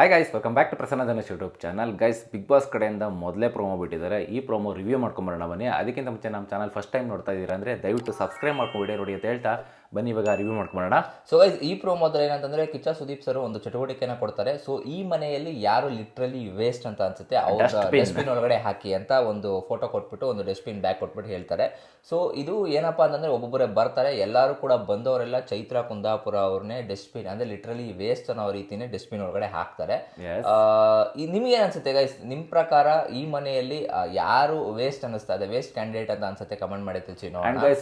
Hi guys welcome back to Prasanna Dhanush YouTube channel guys Bigg Boss ಕಡೆಯಿಂದ ಮೊದಲೇ promo ಬಿಟ್ಟಿದ್ದಾರೆ. ಈ promo review ಮಾಡ್ಕೊಂಬರೋಣ ಬನ್ನಿ. ಅದಕ್ಕಿಂತ ಮುಂಚೆ ನಮ್ಮ ಚಾನಲ್ ಫಸ್ಟ್ ಟೈಮ್ ನೋಡ್ತಾ ಇದ್ದೀರಾ ಅಂದರೆ ದಯವಿಟ್ಟು ಸಬ್ಸ್ಕ್ರೈಬ್ ಮಾಡ್ಕೊಂಡು ವಿಡಿಯೋ ನೋಡಿ ಅಂತ ಹೇಳ್ತಾ ಬನ್ನಿ ಇವಾಗ ರಿವ್ಯೂ ಮಾಡ್ಕೊಬೋಣ ಸೊ ಗೈಸ್ ಈ ಪ್ರೋಮೋದಲ್ಲಿ ಏನಂತಂದ್ರೆ ಕಿಚ್ಚ ಸುದೀಪ್ ಸರ್ ಒಂದು ಚಟುವಟಿಕೆನ ಕೊಡ್ತಾರೆ. ಸೊ ಈ ಮನೆಯಲ್ಲಿ ಯಾರು ಲಿಟ್ರಲಿ ವೇಸ್ಟ್ ಅಂತ ಅನ್ಸುತ್ತೆ ಅವ್ರ ಡಸ್ಟ್ಬಿನ್ ಒಳಗಡೆ ಹಾಕಿ ಅಂತ ಒಂದು ಫೋಟೋ ಕೊಟ್ಬಿಟ್ಟು ಒಂದು ಡಸ್ಟ್ಬಿನ್ ಬ್ಯಾಗ್ ಕೊಟ್ಬಿಟ್ಟು ಹೇಳ್ತಾರೆ. ಸೊ ಇದು ಏನಪ್ಪಾ ಅಂತಂದ್ರೆ ಒಬ್ಬೊಬ್ಬರೇ ಬರ್ತಾರೆ ಎಲ್ಲರೂ ಕೂಡ ಬಂದವರೆಲ್ಲ ಚೈತ್ರ ಕುಂದಾಪುರ ಅವ್ರನ್ನೇ ಡಸ್ಟ್ಬಿನ್ ಅಂದ್ರೆ ಲಿಟ್ರಲಿ ವೇಸ್ಟ್ ಅನ್ನೋ ರೀತಿನೇ ಡಸ್ಟ್ಬಿನ್ ಒಳಗಡೆ ಹಾಕ್ತಾರೆ. ನಿಮ್ಗೆ ಏನ್ ಅನ್ಸುತ್ತೆ ಗೈಸ್ ನಿಮ್ ಪ್ರಕಾರ ಈ ಮನೆಯಲ್ಲಿ ಯಾರು ವೇಸ್ಟ್ ಅನ್ನಿಸ್ತಾ ಇದೆ? ವೇಸ್ಟ್ ಕ್ಯಾಂಡಿಡೇಟ್ ಅಂತ ಅನ್ಸುತ್ತೆ ಕಮೆಂಟ್ ಮಾಡಿ ತಿಳಿಸಿ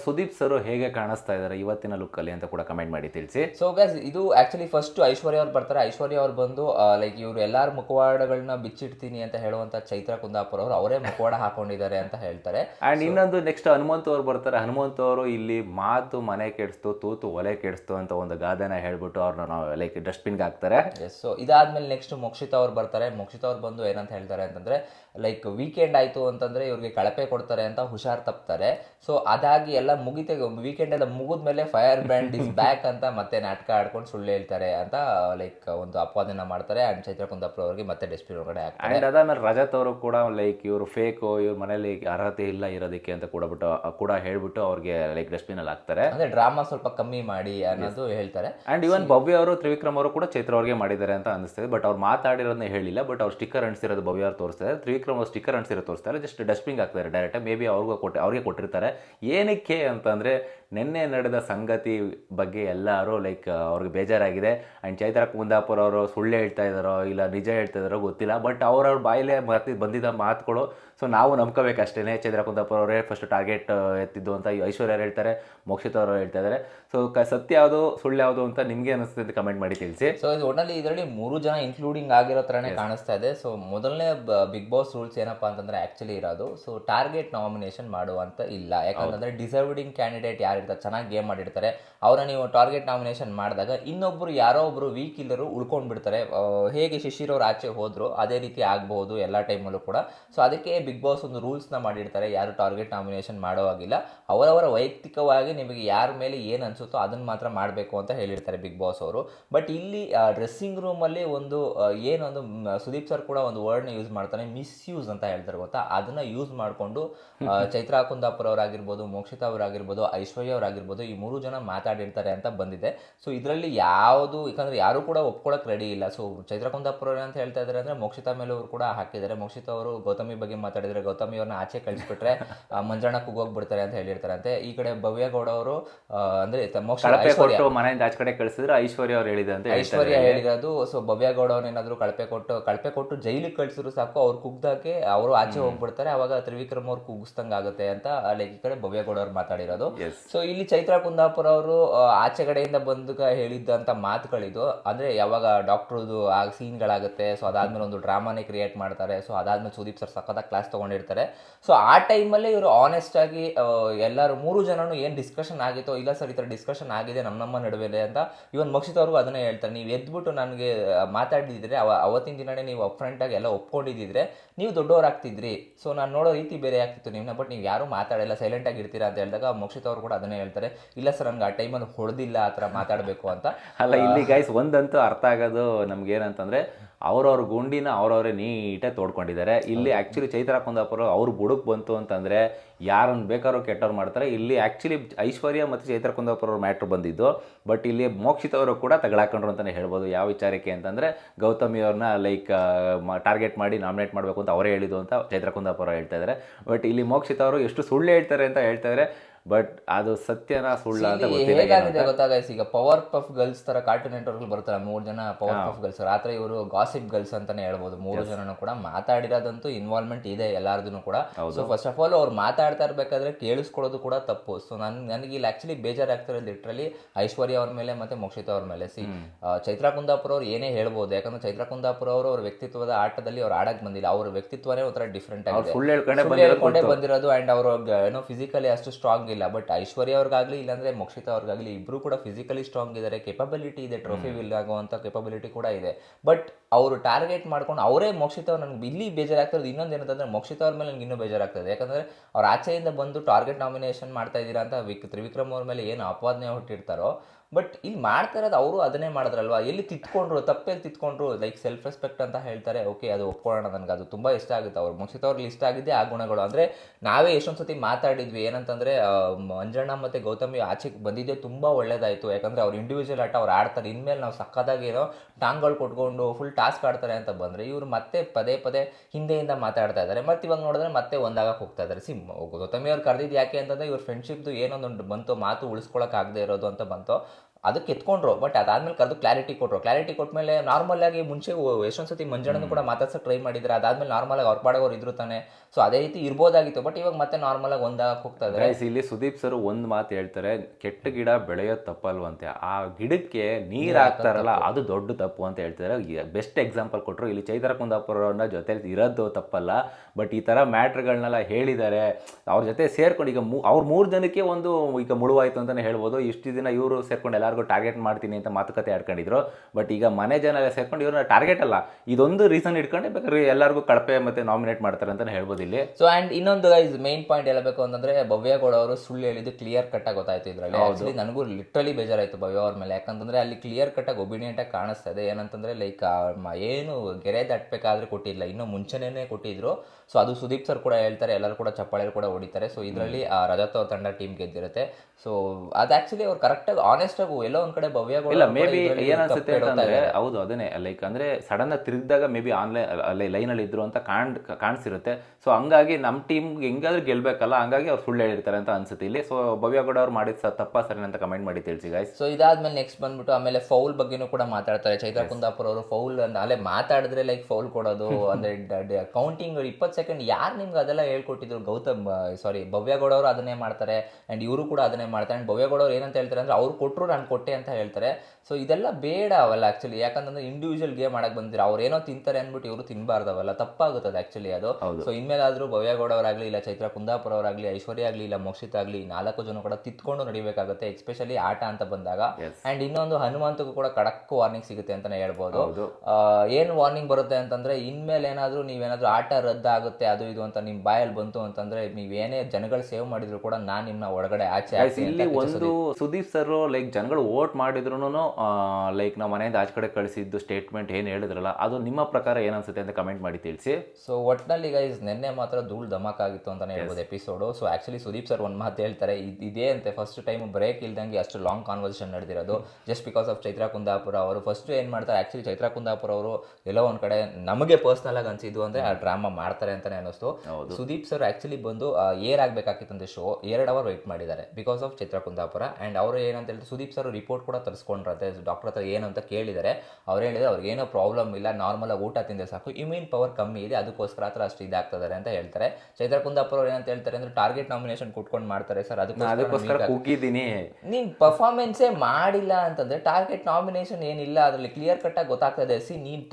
ಸುದೀಪ್ ಸರ್ ಹೇಗೆ ಕಾಣಿಸ್ತಾ ಇದ್ದಾರೆ? ಇವತ್ತಿನ ಲುಕ್ಕಲ್ಲಿ ಅಂತ ಕೂಡ ಕಮೆಂಟ್ ಮಾಡಿ ತಿಳಿಸಿ. ಸೊ ಗೈಸ್ ಇದು ಆಕ್ಚುಲಿ ಫಸ್ಟ್ ಐಶ್ವರ್ಯ ಅವ್ರು ಬರ್ತಾರೆ. ಐಶ್ವರ್ಯ ಅವ್ರು ಬಂದು ಲೈಕ್ ಇವರು ಎಲ್ಲಾರು ಮುಖವಾಡಗಳನ್ನ ಬಿಚ್ಚಿಡ್ತೀನಿ ಅಂತ ಹೇಳುವಂತ ಚೈತ್ರ ಕುಂದಾಪುರ ಅವರು ಅವರೇ ಮುಖವಾಡ ಹಾಕೊಂಡಿದ್ದಾರೆ ಅಂತ ಹೇಳ್ತಾರೆ. ಅಂಡ್ ಇನ್ನೊಂದು ನೆಕ್ಸ್ಟ್ ಹನುಮಂತ ಅವ್ರು ಬರ್ತಾರೆ. ಹನುಮಂತ ಅವರು ಇಲ್ಲಿ ಮಾತು ಮನೆ ಕೆಡಿಸ್ತು ತೂತು ಒಲೆ ಕೆಡಿಸ್ತು ಅಂತ ಒಂದು ಗಾದೆನ ಹೇಳ್ಬಿಟ್ಟು ಅವ್ರನ್ನ ನಾವು ಲೈಕ್ ಡಸ್ಟ್ಬಿನ್ಗೆ ಹಾಕ್ತಾರೆ. ಸೊ ಇದಾದ್ಮೇಲೆ ನೆಕ್ಸ್ಟ್ ಮೋಕ್ಷಿತ ಅವ್ರು ಬರ್ತಾರೆ. ಮೋಕ್ಷಿತ ಅವ್ರು ಬಂದು ಏನಂತ ಹೇಳ್ತಾರೆ ಅಂತಂದ್ರೆ ಲೈಕ್ ವೀಕೆಂಡ್ ಆಯ್ತು ಅಂತಂದ್ರೆ ಇವ್ರಿಗೆ ಕಳಪೆ ಕೊಡ್ತಾರೆ ಅಂತ ಹುಷಾರ್ ತಪ್ತಾರೆ. ಸೊ ಅದಾಗಿ ಎಲ್ಲ ಮುಗಿತೆ ವೀಕೆಂಡ್ ಎಲ್ಲ ಮುಗಿದ್ಮೇಲೆ ಫೈರ್ ಬ್ರ್ಯಾಂಡ್ ಇಸ್ ಬ್ಯಾಕ್ ಅಂತ ಮತ್ತೆ ನಾಟಕ ಆಡ್ಕೊಂಡು ಸುಳ್ಳು ಹೇಳ್ತಾರೆ ಅಂತ ಲೈಕ್ ಒಂದು ಅಪವಾದನ ಮಾಡ್ತಾರೆ. ಅಂಡ್ ಚೈತ್ರ ಕುಂದಾಪುರ ಅವ್ರಿಗೆ ಮತ್ತೆ ಡಸ್ಟ್ಬಿನ್ ಒಳಗಡೆ ಹಾಕ್ತಾರೆ. ಆ್ಯಂಡ್ ಅದಾದ್ಮೇಲೆ ರಜತ್ ಅವರು ಕೂಡ ಲೈಕ್ ಇವರು ಫೇಕು ಇವ್ರ ಮನೇಲಿ ಅರ್ಹತೆ ಇಲ್ಲ ಇರೋದಕ್ಕೆ ಅಂತ ಕೂಡ ಬಿಟ್ಟು ಕೂಡ ಹೇಳ್ಬಿಟ್ಟು ಅವ್ರಿಗೆ ಲೈಕ್ ಡಸ್ಟ್ಬಿನಲ್ಲಿ ಹಾಕ್ತಾರೆ. ಅಂದ್ರೆ ಡ್ರಾಮಾ ಸ್ವಲ್ಪ ಕಮ್ಮಿ ಮಾಡಿ ಅನ್ನೋದು ಹೇಳ್ತಾರೆ. ಅಂಡ್ ಇವನ್ ಭವ್ಯ ಅವರು ತ್ರಿವಿಕ್ರಮ್ ಅವರು ಕೂಡ ಚೈತ್ರ ಅವ್ರಿಗೆ ಮಾಡಿದ್ದಾರೆ ಅಂತ ಅನಿಸ್ತದೆ ಬಟ್ ಅವ್ರು ಮಾತಾಡಿರೋದನ್ನ ಹೇಳಿಲ್ಲ. ಬಟ್ ಅವ್ರು ಸ್ಟಿಕ್ಕರ್ ಅಂಟಿಸಿರೋದು ಭವ್ಯ ಅವ್ರು ತೋರಿಸ್ತಾರೆ. ತ್ರಿವಿಕ್ರಮ್ ಅವ್ರು ಸ್ಟಿಕ್ಕರ್ ಅಂಟಿಸಿರೋ ತೋರಿಸ್ತಾರೆ. ಜಸ್ಟ್ ಡಸ್ಟ್ಬಿನ್ ಹಾಕ್ತಾರೆ. ಡೈರೆಕ್ಟ್ ಮೇ ಬಿ ಅವ್ರಿಗೂ ಕೊಟ್ಟು ಅವ್ರಿಗೆ ಕೊಟ್ಟಿರ್ತಾರೆ. ಏನಕ್ಕೆ ಅಂತಂದರೆ ನಿನ್ನೆ ನಡೆದ ಸಂಗತಿ ಬಗ್ಗೆ ಎಲ್ಲರೂ ಲೈಕ್ ಅವ್ರಿಗೆ ಬೇಜಾರಾಗಿದೆ. ಆ್ಯಂಡ್ ಚೈತ್ರ ಕುಂದಾಪುರ ಅವರು ಸುಳ್ಳು ಹೇಳ್ತಾ ಇದ್ದಾರೋ ಇಲ್ಲ ನಿಜ ಹೇಳ್ತಾ ಇದ್ದಾರೋ ಗೊತ್ತಿಲ್ಲ. ಬಟ್ ಅವ್ರವ್ರ ಬಾಯಲ್ಲೇ ಮಾತಿ ಬಂದಿದ್ದ ಮಾತುಗಳು. ಸೊ ನಾವು ನಂಬ್ಕೋಬೇಕಷ್ಟೇ ಚೈತ್ರ ಕುಂದಾಪುರ ಅವರೇ ಫಸ್ಟ್ ಟಾರ್ಗೆಟ್ ಎತ್ತಿದ್ದು ಅಂತ ಐಶ್ವರ್ಯರು ಹೇಳ್ತಾರೆ ಮೋಕ್ಷಿತ ಅವರು ಹೇಳ್ತಾ ಇದ್ದಾರೆ. ಸೊ ಕ ಸತ್ಯ ಯಾವುದು ಸುಳ್ಳು ಯಾವುದು ಅಂತ ನಿಮಗೆ ಅನಿಸ್ತದೆ ಅಂತ ಕಮೆಂಟ್ ಮಾಡಿ ತಿಳಿಸಿ. ಸೊ ಇದು ಒಟ್ಟಲ್ಲಿ ಇದರಲ್ಲಿ ಮೂರು ಜನ ಇನ್ಕ್ಲೂಡಿಂಗ್ ಆಗಿರೋ ಥರನೇ ಕಾಣಿಸ್ತಾ ಇದೆ. ಸೊ ಮೊದಲನೇ ಬಿಗ್ ಬಾಸ್ ರೂಲ್ಸ್ ಏನಪ್ಪ ಅಂತಂದ್ರೆ ಆ್ಯಕ್ಚುಲಿ ಇರೋದು. ಸೊ ಟಾರ್ಗೆಟ್ ನಾಮಿನೇಷನ್ ಮಾಡುವಂತ ಇಲ್ಲ. ಯಾಕಂತಂದ್ರೆ ಡಿಸರ್ವಿಡಿಂಗ್ ಕ್ಯಾಂಡಿಡೇಟ್ ಯಾರಿರ್ತಾರೆ ಚೆನ್ನಾಗಿ ಗೇಮ್ ಮಾಡಿರ್ತಾರೆ. ಅವರ ನೀವು ಟಾರ್ಗೆಟ್ ನಾಮಿನೇಷನ್ ಮಾಡಿದಾಗ ಇನ್ನೊಬ್ಬರು ಯಾರೋ ಒಬ್ಬರು ವೀಕ್ ಇಲ್ಲರು ಉಳ್ಕೊಂಡು ಬಿಡ್ತಾರೆ. ಹೇಗೆ ಶಿಶಿರವ್ರು ಆಚೆ ಹೋದ್ರು, ಅದೇ ರೀತಿ ಆಗಬಹುದು ಎಲ್ಲ ಟೈಮಲ್ಲೂ ಕೂಡ. ಸೊ ಅದಕ್ಕೆ ಬಿಗ್ ಬಾಸ್ ಒಂದು ರೂಲ್ಸ್ನ ಮಾಡಿರ್ತಾರೆ. ಯಾರು ಟಾರ್ಗೆಟ್ ನಾಮಿನೇಷನ್ ಮಾಡೋ ಹಾಗಿಲ್ಲ. ಅವರವರ ವೈಯಕ್ತಿಕವಾಗಿ ನಿಮಗೆ ಯಾರ ಮೇಲೆ ಏನು ಅನ್ಸುತ್ತೋ ಅದನ್ನು ಮಾತ್ರ ಮಾಡಬೇಕು ಅಂತ ಹೇಳಿರ್ತಾರೆ ಬಿಗ್ ಬಾಸ್ ಅವರು. ಬಟ್ ಇಲ್ಲಿ ಡ್ರೆಸ್ಸಿಂಗ್ ರೂಮಲ್ಲಿ ಒಂದು ಏನೊಂದು ಸುದೀಪ್ ಸರ್ ಕೂಡ ಒಂದು ವರ್ಡ್ನ ಯೂಸ್ ಮಾಡ್ತಾನೆ. ಮಿಸ್ಯೂಸ್ ಅಂತ ಹೇಳ್ತಾರೆ ಗೊತ್ತಾ? ಅದನ್ನ ಯೂಸ್ ಮಾಡಿಕೊಂಡು ಚೈತ್ರಾ ಕುಂದಾಪುರ ಅವರಾಗಿರ್ಬೋದು ಮೋಕ್ಷಿತಾ ಅವರಾಗಿರ್ಬೋದು, ಐಶ್ವರ್ಯ ಅವರಾಗಿರ್ಬೋದು ಈ ಮೂರು ಜನ ಮಾತಾಡಿರ್ತಾರೆ ಅಂತ ಬಂದಿದೆ. ಸೊ ಇದರಲ್ಲಿ ಯಾವುದು ಯಾಕಂದ್ರೆ ಯಾರು ಕೂಡ ಒಪ್ಕೊಳಕ್ ರೆಡಿ ಇಲ್ಲ. ಸೊ ಚೈತ್ರ ಕುಂದಾಪುರ ಅಂತ ಹೇಳ್ತಾ ಇದ್ದಾರೆ ಅಂದ್ರೆ ಮೋಕ್ಷಿತಾ ಮೇಲೆ ಅವರು ಕೂಡ ಹಾಕಿದ್ದಾರೆ. ಮೋಕ್ಷಿತಾ ಅವರು ಗೌತಮಿ ಬಗ್ಗೆ ಮಾತಾಡಿದ್ರೆ ಗೌತಮಿ ಅವ್ರನ್ನ ಆಚೆ ಕಳಿಸ್ಬಿಟ್ರೆ ಮಂಜಣ್ಣ ಕುಗೋಗ್ಬಿಡ್ತಾರೆ ಅಂತ ಹೇಳಿರ್ತಾರಂತೆ. ಈ ಕಡೆ ಭವ್ಯಗೌಡ ಅವರು ಅಂದ್ರೆ ಮನೆಯಿಂದ ಆಚೆ ಕಡೆ ಕಳಿಸಿದ್ರೆ ಐಶ್ವರ್ಯ ಅವ್ರು ಹೇಳಿದೆ ಅಂತ ಐಶ್ವರ್ಯ ಹೇಳಿರೋದು. ಸೊ ಭವ್ಯಗೌಡ ಗೌಡ ಅವ್ರನ್ನೇನಾದ್ರು ಕಳಪೆ ಕೊಟ್ಟು ಕಳಪೆ ಕೊಟ್ಟು ಜೈಲಿಗೆ ಕಳಿಸಿದ್ರು ಸಾಕು. ಅವ್ರು ಕುಗ್ದಾಕೆ ಅವರು ಆಚೆ ಹೋಗ್ಬಿಡ್ತಾರೆ. ಅವಾಗ ತ್ರಿವಿಕ್ರಮ್ ಅವ್ರು ಕುಗ್ಸ್ದಂಗ್ ಆಗುತ್ತೆ ಅಂತ ಲೈಕ್ ಈ ಕಡೆ ಭವ್ಯಗೌಡ ಅವ್ರು ಮಾತಾಡಿರೋದು. Yes. ಸೊ ಇಲ್ಲಿ ಚೈತ್ರ ಕುಂದಾಪುರ ಅವರು ಆಚೆ ಕಡೆಯಿಂದ ಬಂದಾಗ ಹೇಳಿದ್ದಂಥ ಮಾತುಗಳಿದು, ಅಂದರೆ ಯಾವಾಗ ಡಾಕ್ಟ್ರದು ಆ ಸೀನ್ಗಳಾಗುತ್ತೆ, ಸೊ ಅದಾದಮೇಲೆ ಒಂದು ಡ್ರಾಮಾನೇ ಕ್ರಿಯೇಟ್ ಮಾಡ್ತಾರೆ, ಸೊ ಅದಾದಮೇಲೆ ಸುದೀಪ್ ಸರ್ ಸಖತ್ತಾಗಿ ಕ್ಲಾಸ್ ತಗೊಂಡಿರ್ತಾರೆ. ಸೊ ಆ ಟೈಮಲ್ಲೇ ಇವರು ಆನೆಸ್ಟಾಗಿ ಎಲ್ಲರೂ ಮೂರು ಜನನು ಏನು ಡಿಸ್ಕಷನ್ ಆಗಿತ್ತೋ, ಇಲ್ಲ ಸರ್ ಈ ಥರ ಡಿಸ್ಕಷನ್ ಆಗಿದೆ ನಮ್ಮ ನಮ್ಮ ನಡುವೆ ಅಂತ ಇವನ್ ಮಕ್ಷಿತ್ ಅವ್ರಿಗೂ ಅದನ್ನೇ ಹೇಳ್ತಾರೆ. ನೀವು ಎದ್ಬಿಟ್ಟು ನನಗೆ ಮಾತಾಡಿದ್ರೆ ಅವ, ಅವತ್ತಿನ ದಿನನೇ ನೀವು ಅಪ್ರಂಟ್ ಆಗಿ ಎಲ್ಲ ಒಪ್ಕೊಂಡಿದ್ದಿದ್ರೆ ನೀವು ದೊಡ್ಡವರಾಗ್ತಿದ್ರಿ. ಸೊ ನಾನು ನೋಡೋ ರೀತಿ ಬೇರೆ ಆಗ್ತಿತ್ತು ನಿಮ್ಮನ್ನ ಬಟ್ ನೀವು ಯಾರೂ ಮಾತಾಡಲ್ಲ ಸೈಲೆಂಟ್ ಆಗಿ ಇರ್ತೀರಾ ಅಂತ ಹೇಳಿದಾಗ ಮಕ್ಷಿತವ್ರು ಕೂಡ ಅದನ್ನೇ ಹೇಳ್ತಾರೆ ಇಲ್ಲ ಸರ್ ನನಗೆ ಆ ಟೈಮಲ್ಲಿ ಹೊಡೆದಿಲ್ಲ ಆ ಥರ ಮಾತಾಡಬೇಕು ಅಂತ. ಅಲ್ಲ ಇಲ್ಲಿ ಗೈಸ್ ಒಂದಂತೂ ಅರ್ಥ ಆಗೋದು ನಮ್ಗೆ ಏನಂತಂದ್ರೆ ಅವ್ರವ್ರ ಗುಂಡಿನ ಅವ್ರವ್ರೆ ನೀಟಾಗಿ ತೋಡ್ಕೊಂಡಿದ್ದಾರೆ. ಇಲ್ಲಿ ಆ್ಯಕ್ಚುಲಿ ಚೈತ್ರ ಕುಂದಾಪುರ ಅವ್ರ ಬುಡಕ್ ಬಂತು ಅಂತಂದ್ರೆ ಯಾರನ್ನು ಬೇಕಾದ್ರೂ ಕೆಟ್ಟವ್ರು ಮಾಡ್ತಾರೆ. ಇಲ್ಲಿ ಆ್ಯಕ್ಚುಲಿ ಐಶ್ವರ್ಯ ಮತ್ತು ಚೈತ್ರ ಕುಂದಾಪುರ ಅವ್ರ ಮ್ಯಾಟ್ರ್ ಬಂದಿದ್ದು. ಬಟ್ ಇಲ್ಲಿ ಮೋಕ್ಷಿತ್ ಅವರು ಕೂಡ ತಗಳಾಕೊಂಡ್ರು ಅಂತಲೇ ಹೇಳ್ಬೋದು. ಯಾವ ವಿಚಾರಕ್ಕೆ ಅಂತಂದರೆ ಗೌತಮಿ ಅವ್ರನ್ನ ಲೈಕ್ ಟಾರ್ಗೆಟ್ ಮಾಡಿ ನಾಮಿನೇಟ್ ಮಾಡಬೇಕು ಅಂತ ಅವರೇ ಹೇಳಿದ್ದು ಅಂತ ಚೈತ್ರ ಕುಂದಾಪುರ ಹೇಳ್ತಾ ಇದ್ದಾರೆ ಬಟ್ ಇಲ್ಲಿ ಮೋಕ್ಷಿತ ಅವರು ಎಷ್ಟು ಸುಳ್ಳು ಹೇಳ್ತಾರೆ ಅಂತ ಹೇಳ್ತಾ ಇದ್ದಾರೆ ಬಟ್ ಅದು ಸತ್ಯನ ಸುಳ್ಳ ಅಂತ ಹೇಗಾಗಿದೆ ಗೊತ್ತಾ guys? ಈಗ ಪವರ್ ಪಫ್ ಗರ್ಲ್ಸ್ ತರ ಕಾರ್ಟೂನ್ ನೆಟ್ವರ್ಕ್ ಬರ್ತಾರೆ ಮೂರು ಜನ ಪವರ್ ಪಫ್ ಗರ್ಲ್ಸ್ ರಾತ್ರಿ ಇವರು ಗಾಸಿಪ್ ಗರ್ಲ್ಸ್ ಅಂತಾನೆ ಹೇಳ್ಬೋದು. ಮೂರು ಜನನು ಕೂಡ ಮಾತಾಡಿರೋದಂತೂ ಇನ್ವಾಲ್ವ್ಮೆಂಟ್ ಇದೆ ಎಲ್ಲಾರ್ದು ಕೂಡ. ಸೊ ಫಸ್ಟ್ ಆಫ್ ಆಲ್ ಅವ್ರು ಮಾತಾಡ್ತಾ ಇರ್ಬೇಕಾದ್ರೆ ಕೇಳಿಸ್ಕೊಳ್ಳೋದು ಕೂಡ ತಪ್ಪು. ಸೊ ನನ್ ನನಗೆ ಇಲ್ಲಿ ಆಕ್ಚುಲಿ ಬೇಜಾರಾಗ್ತಾರೆ ಲಿಟ್ರಲಿ ಐಶ್ವರ್ಯ ಅವ್ರ ಮೇಲೆ ಮತ್ತೆ ಮೋಕ್ಷಿತಾ ಅವ್ರ ಮೇಲೆ. ಸಿ ಚೈತ್ರ ಕುಂದಾಪುರ ಅವ್ರು ಏನೇ ಹೇಳ್ಬೋದು. ಯಾಕಂದ್ರೆ ಚೈತ್ರ ಕುಂದಾಪುರ ಅವರು ಅವ್ರ ವ್ಯಕ್ತಿತ್ವದ ಆಟದಲ್ಲಿ ಅವ್ರು ಆಡಕ್ ಬಂದಿಲ್ಲ. ಅವ್ರ ವ್ಯಕ್ತಿತ್ವನೇ ಒಂಥರ ಡಿಫ್ರೆಂಟ್ ಆಗಿದೆ. ಬಂದಿರೋದು ಅಂಡ್ ಅವರು ಏನೋ ಫಿಸಿಕಲಿ ಅಷ್ಟು ಸ್ಟ್ರಾಂಗ್ ಇಲ್ಲ. ಬಟ್ ಐಶ್ವರ್ಯ ಅವ್ರಿಗಾಗಲಿ ಇಲ್ಲಾಂದರೆ ಮೋಕ್ಷಿತಾ ಅವ್ರಿಗಾಗಲಿ ಇಬ್ಬರೂ ಕೂಡ ಫಿಸಿಕಲಿ ಸ್ಟ್ರಾಂಗ್ ಇದ್ದಾರೆ ಕೆಪಬಿಲಿಟಿ ಇದೆ ಟ್ರೋಫಿ ವಿಲ್ ಆಗುವಂಥ ಕೆಪಬಿಲಿಟಿ ಕೂಡ ಇದೆ. ಬಟ್ ಅವರು ಟಾರ್ಗೆಟ್ ಮಾಡ್ಕೊಂಡು ಅವರೇ ಮೋಕ್ಷಿತ ಅವ್ರು ನನಗೆ ಇಲ್ಲಿ ಬೇಜಾರಾಗ್ತದೆ ಇನ್ನೊಂದು ಏನಂತಂದ್ರೆ ಮೋಕ್ಷಿತ ಅವ್ರ ಮೇಲೆ ನನಗೆ ಇನ್ನೂ ಬೇಜಾರಾಗ್ತದೆ. ಯಾಕಂದರೆ ಅವ್ರು ಆಚೆಯಿಂದ ಬಂದು ಟಾರ್ಗೆಟ್ ನಾಮಿನೇಷನ್ ಮಾಡ್ತಾ ಇದ್ದೀರಾ ಅಂತ ವಿಕ್ ತ್ರಿವಿಕ್ರಮ್ ಅವ್ರ ಮೇಲೆ ಏನು ಅಪವಾದನೆ ಹುಟ್ಟಿರ್ತಾರೋ ಬಟ್ ಇಲ್ಲಿ ಮಾಡ್ತಾ ಇರೋದು ಅವರು ಅದನ್ನೇ ಮಾಡಿದ್ರಲ್ವಾ? ಎಲ್ಲಿ ತಿತ್ಕೊಂಡ್ರು, ತಪ್ಪೆಲ್ಲಿ ತಿತ್ಕೊಂಡ್ರು ಲೈಕ್ ಸೆಲ್ಫ್ ರೆಸ್ಪೆಕ್ಟ್ ಅಂತ ಹೇಳ್ತಾರೆ ಓಕೆ ಅದು ಒಪ್ಕೊಳ್ಳೋಣ ನನಗೆ, ಅದು ತುಂಬ ಇಷ್ಟ ಆಗುತ್ತೆ ಅವ್ರು. ಮುಂಚಿತ ಅವ್ರಿಗೆ ಇಷ್ಟ ಆಗಿದ್ದೆ ಆ ಗುಣಗಳು. ಅಂದರೆ ನಾವೇ ಎಷ್ಟೊಂದು ಸತಿ ಮಾತಾಡಿದ್ವಿ, ಏನಂತಂದರೆ ಅಂಜಣ್ಣ ಮತ್ತು ಗೌತಮಿ ಆಚೆಗೆ ಬಂದಿದ್ದೆ ತುಂಬ ಒಳ್ಳೇದಾಯಿತು. ಯಾಕಂದರೆ ಅವ್ರು ಇಂಡಿವಿಜುವಲ್ ಆಟ ಅವ್ರು ಆಡ್ತಾರೆ. ಇನ್ಮೇಲೆ ನಾವು ಸಕ್ಕದಾಗಿರೋ ಟಾಂಗ್ಗಳು ಕೊಟ್ಕೊಂಡು ಫುಲ್ ಟಾಸ್ಕ್ ಆಡ್ತಾರೆ ಅಂತ ಬಂದರೆ, ಇವರು ಮತ್ತೆ ಪದೇ ಪದೇ ಹಿಂದೆಯಿಂದ ಮಾತಾಡ್ತಾ ಇದ್ದಾರೆ. ಮತ್ತು ಇವಾಗ ನೋಡಿದ್ರೆ ಮತ್ತೆ ಒಂದಾಗಕ್ಕೆ ಹೋಗ್ತಾ ಇದ್ದಾರೆ. ಸಿ, ಗೌತಮಿ ಅವ್ರು ಕರೆದಿದ್ದು ಯಾಕೆ ಅಂತಂದರೆ, ಇವ್ರ ಫ್ರೆಂಡ್ಶಿಪ್ದು ಏನೊಂದು ಬಂತು, ಮಾತು ಉಳಿಸ್ಕೊಳಕ್ಕೆ ಆಗದೆ ಇರೋದು ಅಂತ ಬಂತು ಅದಕ್ಕೆ ಎತ್ಕೊಂಡ್ರು ಬಟ್ ಅದಾದ್ಮೇಲೆ ಕರೆದು ಕ್ಲಾರಿಟಿ ಕೊಟ್ಟರು ಕ್ಲಾರಿಟಿ ಕೊಟ್ಮೇಲೆ ನಾರ್ಮಲ್ ಆಗಿ ಮುಂಚೆ ಎಷ್ಟೊಂದು ಸತಿ ಮಂಜಣ್ಣನು ಕೂಡ ಮಾತಾಡ್ಸಕ್ಕೆ ಟ್ರೈ ಮಾಡಿದ್ರೆ ಅದಾದ್ಮೇಲೆ ನಾರ್ಮಲ್ ಆಗಿ ಅವ್ರ ಪಾಡಗೆ ಅವ್ರು ಇದ್ರು ತಾನೆ. ಸೊ ಅದೇ ರೀತಿ ಇರ್ಬೋದಾಗಿತ್ತು ಬಟ್ ಇವಾಗ ಮತ್ತೆ ನಾರ್ಮಲ್ ಆಗಿ ಒಂದಾಗಕ್ಕೆ ಹೋಗ್ತಾ ಇದ್ದಾರೆ ಇಲ್ಲಿ ಸುದೀಪ್ ಸರ್ ಒಂದು ಮಾತು ಹೇಳ್ತಾರೆ ಕೆಟ್ಟ ಗಿಡ ಬೆಳೆಯೋದು ತಪ್ಪಲ್ವಂತೆ ಆ ಗಿಡಕ್ಕೆ ನೀರು ಹಾಕ್ತಾರಲ್ಲ ಅದು ದೊಡ್ಡ ತಪ್ಪು ಅಂತ ಹೇಳ್ತಾರೆ ಬೆಸ್ಟ್ ಎಕ್ಸಾಂಪಲ್ ಕೊಟ್ಟರು ಇಲ್ಲಿ ಚೈತ್ರ ಕುಂದಾಪುರವ್ರನ್ನ ಜೊತೆ ಇರೋದು ತಪ್ಪಲ್ಲ ಬಟ್ ಈ ಥರ ಮ್ಯಾಟ್ರ್ಗಳನ್ನೆಲ್ಲ ಹೇಳಿದ್ದಾರೆ. ಅವ್ರ ಜೊತೆ ಸೇರ್ಕೊಂಡು ಈಗ ಮೂ ಅವ್ರ ಮೂರು ಜನಕ್ಕೆ ಒಂದು ಈಗ ಮುಳುವಾಯಿತು ಅಂತಲೇ ಹೇಳ್ಬೋದು. ಇಷ್ಟು ದಿನ ಇವರು ಸೇರ್ಕೊಂಡು ಎಲ್ಲರಿಗೂ ಟಾರ್ಗೆಟ್ ಮಾಡ್ತೀನಿ ಅಂತ ಮಾತುಕತೆ ಆಡ್ಕೊಂಡಿದ್ರು. ಬಟ್ ಈಗ ಮನೆ ಜನ ಎಲ್ಲ ಸೇರ್ಕೊಂಡು ಇವ್ರನ್ನ ಟಾರ್ಗೆಟ್ ಅಲ್ಲ. ಇದೊಂದು ರೀಸನ್ ಇಟ್ಕೊಂಡೆ ಬೇಕಾದ್ರೆ ಎಲ್ಲರಿಗೂ ಕಳಪೆ ಮತ್ತೆ ನಾಮಿನೇಟ್ ಮಾಡ್ತಾರೆ ಅಂತಲೇ ಹೇಳ್ಬೋದು ಇಲ್ಲಿ. ಸೊ ಆ್ಯಂಡ್ ಇನ್ನೊಂದು ಗೈಸ್ ಮೇನ್ ಪಾಯಿಂಟ್ ಹೇಳಬೇಕು ಅಂತಂದ್ರೆ ಭವ್ಯ ಗೌಡ ಅವರು ಸುಳ್ಳು ಹೇಳಿದ್ದು ಕ್ಲಿಯರ್ ಕಟ್ ಆಗಿ ಗೊತ್ತಾಯ್ತು ಇದ್ರಲ್ಲಿ. ಆಕ್ಚುಲಿ ನನಗೂ ಲಿಟ್ರಲಿ ಬೇಜಾರಾಯ್ತು ಭವ್ಯ ಅವ್ರ ಮೇಲೆ. ಯಾಕಂತಂದ್ರೆ ಅಲ್ಲಿ ಕ್ಲಿಯರ್ ಕಟ್ ಆಗಿ ಒಬಿಡಿಯಂಟ್ ಆಗಿ ಕಾಣಿಸ್ತಾ ಇದೆ. ಏನಂತಂದ್ರೆ ಲೈಕ್ ಏನು ಗೆರೆ ದಾಟಬೇಕಾದ್ರೆ ಕೊಟ್ಟಿಲ್ಲ. ಇನ್ನು ಮುಂಚೆನೇ ಕೊಟ್ಟಿದ್ರು. ಸೊ ಅದು ಸುದೀಪ್ ಸರ್ ಕೂಡ ಹೇಳ್ತಾರೆ. ಎಲ್ಲರೂ ಕೂಡ ಚಪ್ಪಾಳೆ ಕೂಡ ಹೊಡಿತಾರೆ. ಸೊ ಇದರಲ್ಲಿ ರಜತ್ ಅವ್ರ ತಂಡ ಟೀಮ್ ಗೆದ್ದಿರುತ್ತೆ. ಸೊ ಅದು ಆಕ್ಚುಲಿ ಅವ್ರು ಕರೆಕ್ಟಾಗಿ ಆನೆಸ್ಟ್ ಆಗಿ ಎಲ್ಲೋ ಒಂದ್ ಕಡೆ ಭವ್ಯ ಗೌಡ ಇಲ್ಲ ಮೇ ಬಿ ಏನ್ ಏನಿಸುತ್ತೆ ಅಂತಂದ್ರೆ ಹೌದು ಅದನ್ನೇ. ಲೈಕ್ ಅಂದ್ರೆ ಸಡನ್ ಆಗಿ ತಿರುಗಿದಾಗ ಮೇ ಬಿ ಆನ್ಲೈನ್ ಅಲ್ಲಿ ಲೈನಲ್ಲಿ ಇದ್ರು ಅಂತ ಕಾಣ್ ಕಾಣಿಸಿರುತ್ತೆ. ಸೊ ಹಂಗಾಗಿ ನಮ್ಮ ಟೀಮ್ ಹೆಂಗಾದ್ರೂ ಗೆಲ್ಬೇಕಲ್ಲ ಹಂಗಾಗಿ ಅವ್ರು ಸುಳ್ಳು ಹೇಳಿರ್ತಾರೆ ಅಂತ ಅನ್ಸುತ್ತೆ ಇಲ್ಲಿ. ಸೊ ಭವ್ಯಗೌಡ ಅವ್ರು ಮಾಡಿದ ತಪ್ಪ ಸರಿ ಅಂತ ಕಮೆಂಟ್ ಮಾಡಿ ತಿಳಿಸಿ ಗಾಯ್ಸ್ ಸೊ ಇದಾದ್ಮೇಲೆ ನೆಕ್ಸ್ಟ್ ಬಂದ್ಬಿಟ್ಟು ಆಮೇಲೆ ಫೌಲ್ ಬಗ್ಗೆನೂ ಕೂಡ ಮಾತಾಡ್ತಾರೆ. ಚೈತ್ರ ಕುಂದಾಪುರ ಅವರು ಫೌಲ್ ಅಲ್ಲೇ ಮಾತಾಡಿದ್ರೆ ಲೈಕ್ ಫೌಲ್ ಕೊಡೋದು ಅಂದ್ರೆ ಕೌಂಟಿಂಗ್ ಇಪ್ಪತ್ತು ಸೆಕೆಂಡ್ ಯಾರು ನಿಮ್ಗೆ ಅದೆಲ್ಲ ಹೇಳ್ಕೊಟ್ಟಿದ್ರು? ಗೌತಮ್ ಸಾರಿ ಭವ್ಯಗೌಡ ಅವರು ಅದನ್ನೇ ಮಾಡ್ತಾರೆ ಅಂಡ್ ಇವರು ಕೂಡ ಅದನ್ನೇ ಮಾಡ್ತಾರೆ. ಅಂಡ್ ಭವ್ಯಗೌಡ ಅವ್ರು ಏನಂತ ಹೇಳ್ತಾರೆ ಅಂದ್ರೆ ಅವ್ರು ಕೊಟ್ಟರು ನಾನು ಕೊಟ್ಟೆ ಅಂತ ಹೇಳ್ತಾರೆ. ಸೊ ಇದೆಲ್ಲ ಬೇಡ ಅವಲ್ಲ ಆಕ್ಚುಲಿ ಯಾಕಂದ್ರೆ ಇಂಡಿವಿಜುವಲ್ ಗೇಮ್ ಮಾಡಕ್ ಬಂದಿರ ಅವ್ರು ಏನೋ ತಿಂತಾರೆ ಅಂದ್ಬಿಟ್ಟು ಇವರು ತಿನ್ಬಾರ್ದವಲ್ಲ. ತಪ್ಪಾಗುತ್ತದೆ ಆಕ್ಚುಲಿ ಅದು. ಸೊ ಇನ್ಮೇಲಾದ್ರೂ ಭವ್ಯಗೌಡ ಅವರಾಗ್ಲಿ ಇಲ್ಲ ಚೈತ್ರ ಕುಂದಾಪುರ ಅವರಾಗ್ಲಿ ಐಶ್ವರ್ಯ ಆಗಲಿ ಇಲ್ಲ ಮೋಕ್ಷಿತ್ ಆಗ್ಲಿ ನಾಲ್ಕು ಜನ ಕೂಡ ತಿತ್ಕೊಂಡು ನಡಿಬೇಕಾಗುತ್ತೆ ಎಸ್ಪೆಷಲಿ ಆಟ ಅಂತ ಬಂದಾಗ. ಅಂಡ್ ಇನ್ನೊಂದು ಹನುಮಂತಕ್ಕೂ ಕೂಡ ಕಡಕ್ ವಾರ್ನಿಂಗ್ ಸಿಗುತ್ತೆ ಅಂತಾನೆ ಹೇಳ್ಬೋದು. ಏನು ಏನ್ ವಾರ್ನಿಂಗ್ ಬರುತ್ತೆ ಅಂತಂದ್ರೆ ಇನ್ಮೇಲೆ ಏನಾದ್ರೂ ನೀವೇನಾದ್ರೂ ಆಟ ರದ್ದಾಗುತ್ತೆ ಅದು ಇದು ಅಂತ ನಿಮ್ ಬಾಯಲ್ಲಿ ಬಂತು ಅಂತಂದ್ರೆ ನೀವೇನೇ ಜನಗಳು ಸೇವ್ ಮಾಡಿದ್ರು ಕೂಡ ನಾನ್ ನಿಮ್ನ ಒಳಗಡೆ ಆಚೆ ಇಲ್ಲಿ ಒಂದು ಸುದೀಪ್ ಸರ್ ಲೈಕ್ ಜನಗಳು ವೋಟ್ ಮಾಡಿದ್ರು ಲೈಕ್ ನಾವು ಮನೆಯಿಂದ ಆಚೆ ಕಡೆ ಕಳಿಸಿದ್ದು ಸ್ಟೇಟ್ಮೆಂಟ್ ಏನು ಹೇಳಿದ್ರಲ್ಲ ಅದು ನಿಮ್ಮ ಪ್ರಕಾರ ಏನನ್ಸುತ್ತೆ ಅಂತ ಕಮೆಂಟ್ ಮಾಡಿ ತಿಳಿಸಿ. ಸೊ ಒಟ್ನಲ್ಲಿ ಗೈಸ್ ನಿನ್ನೆ ಮಾತ್ರ ಧೂಳ್ ಧಮಾಕ ಆಗಿತ್ತು ಅಂತಾನೆ ಹೇಳ್ಬೋದು episode so actually Sudeep sir ಒಂದು ಮಾತು ಹೇಳ್ತಾರೆ ಇದ್- ಇದೇ ಅಂತೆ ಫಸ್ಟ್ ಟೈಮ್ ಬ್ರೇಕ್ ಇಲ್ದಂಗೆ ಅಷ್ಟು long conversation ನಡೆದಿರೋದು. Just because of Chaitra Kundapura ಅವರು ಫಸ್ಟ್ ಏನು ಮಾಡ್ತಾರೆ ಆ್ಯಕ್ಚುಲಿ ಚೈತ್ರ ಕುಂದಾಪುರ ಅವರು ಎಲ್ಲೋ ಒಂದು ಕಡೆ ನಮಗೆ ಪರ್ಸ್ನಲ್ ಆಗಿ ಅನಿಸಿದ್ದು ಅಂದರೆ ಆ ಡ್ರಾಮಾ ಮಾಡ್ತಾರೆ ಅಂತಲೇ ಅನಿಸ್ತು ಸುದೀಪ್ ಸರ್ ಆ್ಯಕ್ಚುಲಿ ಬಂದು ಏರ್ ಆಗ್ಬೇಕಾಗಿತ್ತಂತೆ ಶೋ ಎರಡು ಅವರ್ ವೆಯ್ಟ್ ಮಾಡಿದ್ದಾರೆ because of Chaitra Kundapura. And ಅವರು ಏನಂತ ಹೇಳಿದ್ರೆ ಸುದೀಪ್ ಸರ್ ರಿಪೋರ್ಟ್ ಕೂಡ ತರಿಸ್ಕೊಂಡ್ರಂತೆ. ಡಾಕ್ಟರ್ ಹತ್ರ ಏನು ಅಂತ ಕೇಳಿದರೆ ಅವ್ರು ಹೇಳಿದರೆ ಅವ್ರಿಗೆ ಏನೋ ಪ್ರಾಬ್ಲಮ್ ಇಲ್ಲ ನಾರ್ಮಲ್ ಆಗಿ ಊಟ ತಿಂದರೆ ಸಾಕು ಇಮ್ಯೂನ್ ಪವರ್ ಕಮ್ಮಿ ಇದೆ ಅದಕ್ಕೋಸ್ಕರ ಹತ್ರ ಅಷ್ಟು ಇದಾಗ್ತಿದ್ದಾರೆ ಅಂತ ಹೇಳ್ತಾರೆ. ಚೈತ್ರ ಕುಂದಾಪುರ ಅವ್ರು ಏನಂತ ಹೇಳ್ತಾರೆ ಅಂದ್ರೆ ಟಾರ್ಗೆಟ್ ನಾಮಿನೇಷನ್ ಕೊಟ್ಕೊಂಡು ಮಾಡ್ತಾರೆ ಸರ್ ಅದಕ್ಕೋಸ್ಕರ ಕೂಗಿದ್ದೀನಿ ನೀನ್ ಪರ್ಫಾರ್ಮೆನ್ಸೇ ಮಾಡಿಲ್ಲ ಅಂತಂದ್ರೆ ಟಾರ್ಗೆಟ್ ನಾಮಿನೇಷನ್ ಏನಿಲ್ಲ ಅದರಲ್ಲಿ ಕ್ಲಿಯರ್ ಕಟ್ ಆಗಿ ಗೊತ್ತಾಗ್ತದೆ ಸಿ ನೀನ್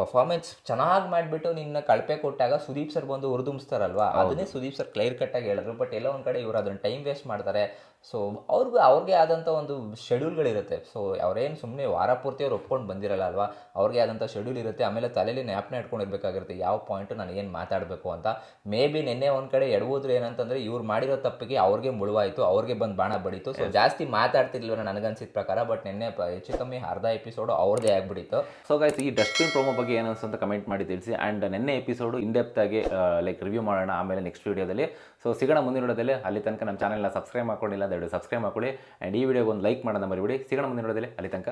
ಪರ್ಫಾರ್ಮೆನ್ಸ್ ಚೆನ್ನಾಗಿ ಮಾಡಿಬಿಟ್ಟು ನಿನ್ನ ಕಳಪೆ ಕೊಟ್ಟಾಗ ಸುದೀಪ್ ಸರ್ ಬಂದು ಹುರಿದುಂಬಿಸ್ತಾರಲ್ವಾ? ಅದನ್ನೇ ಸುದೀಪ್ ಸರ್ ಕ್ಲಿಯರ್ ಕಟ್ ಆಗಿ ಹೇಳಿದ್ರು. ಬಟ್ ಎಲ್ಲ ಒಂದ್ ಕಡೆ ಇವರು ಅದನ್ನ ಟೈಮ್ ವೇಸ್ಟ್ ಮಾಡ್ತಾರೆ. ಸೊ ಅವ್ರಿಗೂ ಅವ್ರಿಗೆ ಆದಂಥ ಒಂದು ಶೆಡ್ಯೂಲ್ಗಳಿರುತ್ತೆ ಸೊ ಅವ್ರೇನು ಸುಮ್ಮನೆ ವಾರ ಪೂರ್ತಿ ಅವ್ರು ಒಪ್ಕೊಂಡು ಬಂದಿರಲ್ಲ ಅಲ್ವಾ? ಅವ್ರಿಗೆ ಆದಂಥ ಶೆಡ್ಯೂಲ್ ಇರುತ್ತೆ. ಆಮೇಲೆ ತಲೆಯಲ್ಲಿ ನ್ಯಾಪ್ನ ಇಟ್ಕೊಂಡಿರ್ಬೇಕಾಗಿರುತ್ತೆ. ಯಾವ ಪಾಯಿಂಟು ನಾನು ಏನು ಮಾತಾಡಬೇಕು ಅಂತ. ಮೇ ಬಿ ನಿನ್ನೆ ಒಂದು ಕಡೆ ಎಡವುದ್ರು ಏನಂತಂದರೆ ಇವ್ರು ಮಾಡಿರೋ ತಪ್ಪಿಗೆ ಅವ್ರಿಗೆ ಮುಳುವಾಯಿತು ಅವ್ರಿಗೆ ಬಂದು ಬಾಣ ಬಡೀತು. ಸೊ ಜಾಸ್ತಿ ಮಾತಾಡ್ತಿರ್ಲಿಲ್ಲ ನನಗನ್ಸಿದ ಪ್ರಕಾರ ಬಟ್ ನಿನ್ನೆ ಹೆಚ್ಚು ಕಮ್ಮಿ ಅರ್ಧ ಎಪಿಸೋಡು ಅವ್ರದೇ ಆಗ್ಬಿಟ್ಟಿತ್ತು ಸೊ ಗೈಸ್ ಈ ಡಸ್ಟ್ಬಿನ್ ಪ್ರೋಮೋ ಬಗ್ಗೆ ಏನು ಅಂತ ಕಮೆಂಟ್ ಮಾಡಿ ತಿಳಿಸಿ. ಆ್ಯಂಡ್ ನಿನ್ನೆ ಎಪಿಸೋಡು ಇನ್ಡೆಪ್ತ್ ಆಗಿ ಲೈಕ್ ರಿವ್ಯೂ ಮಾಡೋಣ. ಆಮೇಲೆ ನೆಕ್ಸ್ಟ್ ವೀಡಿಯೋದಲ್ಲಿ ಸೊ ಸಿಗೋಣ ಮುಂದಿನ ವಿಡಿಯೋದಲ್ಲಿ. ಅಲ್ಲಿ ತನಕ ನಮ್ಮ ಚಾನಲ್ನ ಸಬ್ಸ್ಕ್ರೈಬ್ ಮಾಡ್ಕೊಂಡಿಲ್ಲ, ದಯವಿಟ್ಟು ಸಬ್ಸ್ಕ್ರೈಬ್ ಮಾಡ್ಕೊಳ್ಳಿ. ಆ್ಯಂಡ್ ಈ ವಿಡಿಯೋಗೆ ಒಂದು ಲೈಕ್ ಮಾಡೋಣ ಮರಿಬಿಡಿ. ಸಿಗೋಣ ಮುಂದಿನ ವಿಡಿಯೋದಲ್ಲಿ. ಅಲ್ಲಿ ತನಕ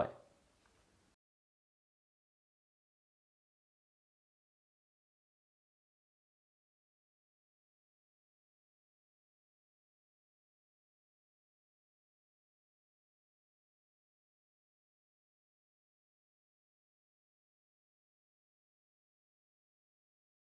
ಬಾಯ್